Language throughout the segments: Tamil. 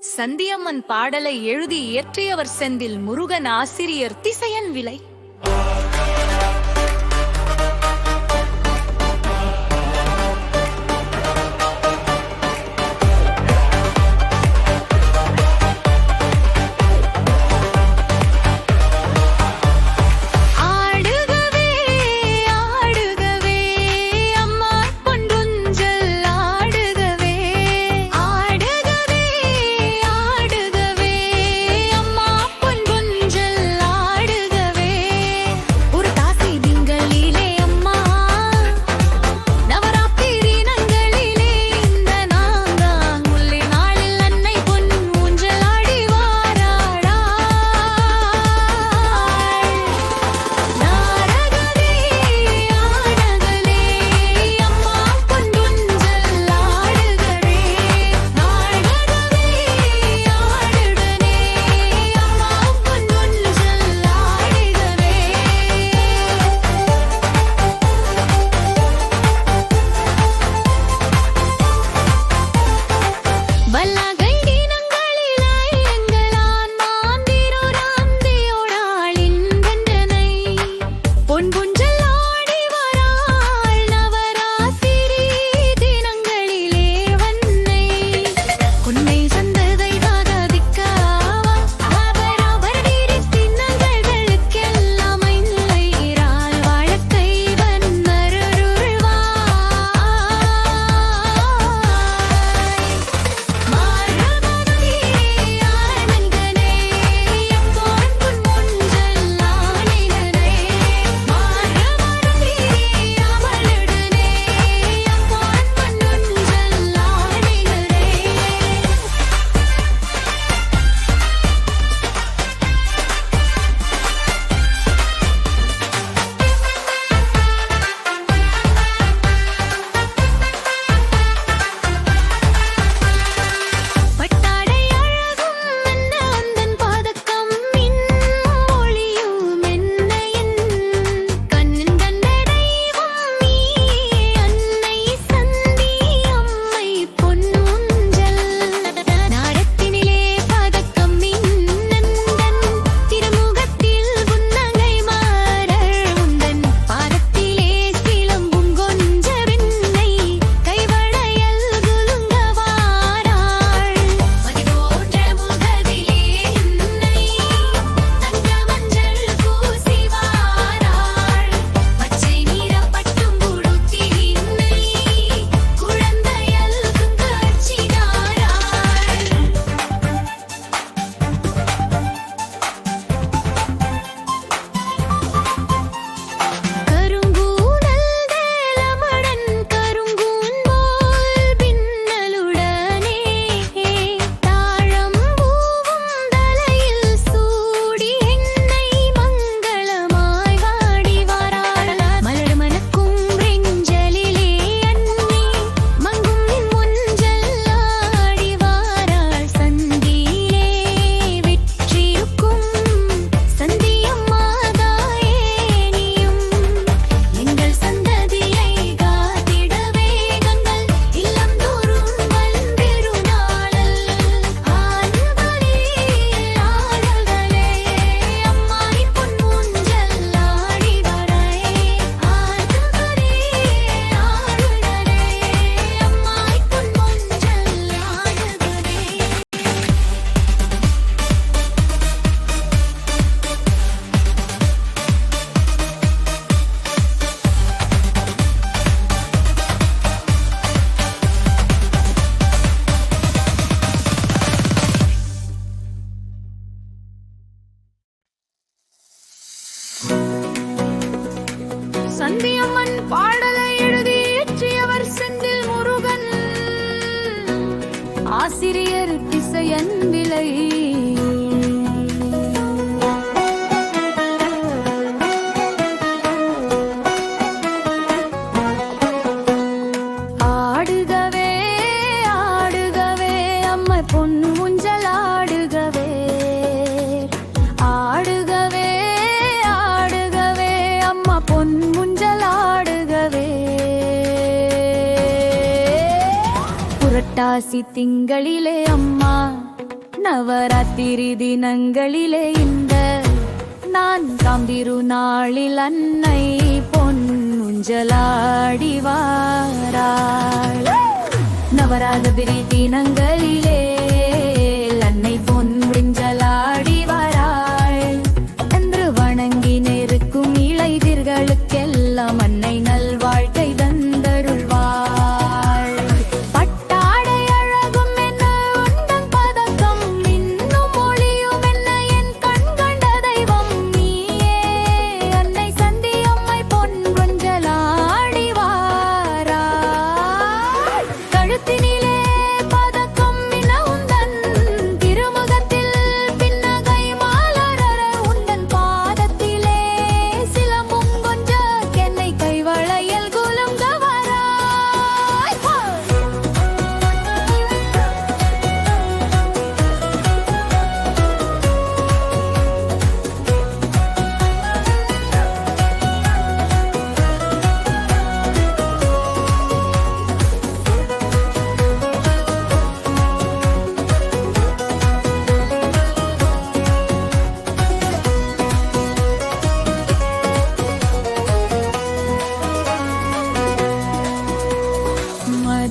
சந்தியம்மன் பாடலை எழுதி இயற்றியவர் செந்தில் முருகன் ஆசிரியர் திசையன் விலை. ஆசிரியர் திசையன் விலை. புரட்டாசி திங்களிலே அம்மா நவராத்திரி தினங்களிலே இந்த நான் காம்பிரு நாளில் அன்னை பொன் உஞ்சலாடிவாராள் நவராத்திரி தினங்களிலே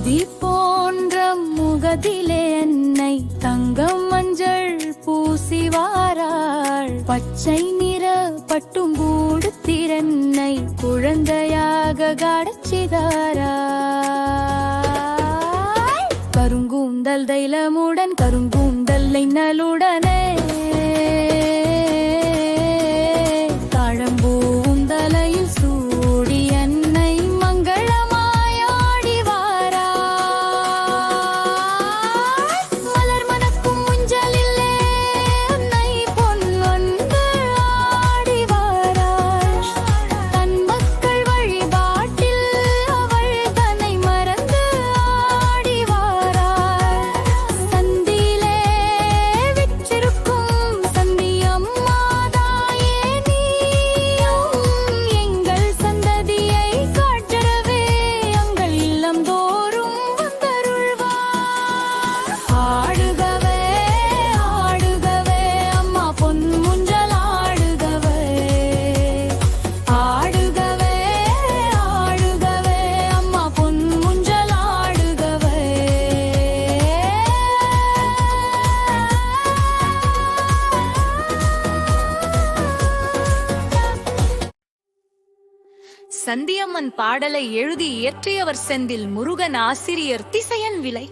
முதி போன்ற முகதிலே என்னை தங்கம் மஞ்சள் பூசிவாராள் பச்சை நிற பட்டும் கூடு திறன்னை குழந்தையாக கடச்சிதாராள் கருங்கூந்தல் தைலமுடன் கருங்கூந்தல் நலுடனே பாடலை எழுதி இயற்றியவர் செந்தில் முருகன் ஆசிரியர் திசையன் விலை.